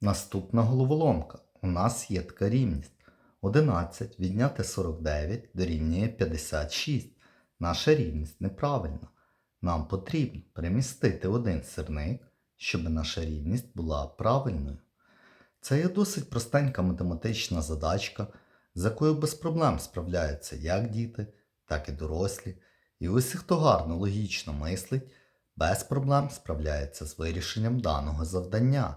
Наступна головоломка. У нас є така рівність. 11 відняти 49 дорівнює 56. Наша рівність неправильна. Нам потрібно перемістити один сирник, щоб наша рівність була правильною. Це є досить простенька математична задачка, з якою без проблем справляються як діти, так і дорослі. І усі, хто гарно логічно мислить, без проблем справляється з вирішенням даного завдання.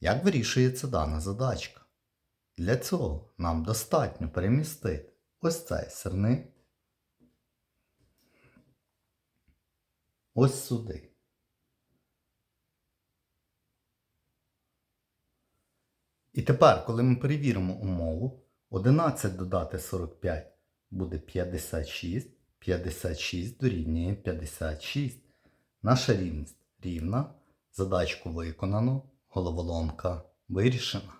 Як вирішується дана задачка? Для цього нам достатньо перемістити ось цей сирник ось сюди. І тепер, коли ми перевіримо умову, 11 додати 45 буде 56, 56 дорівнює 56. Наша рівність рівна, задачку виконано, головоломка вирішена.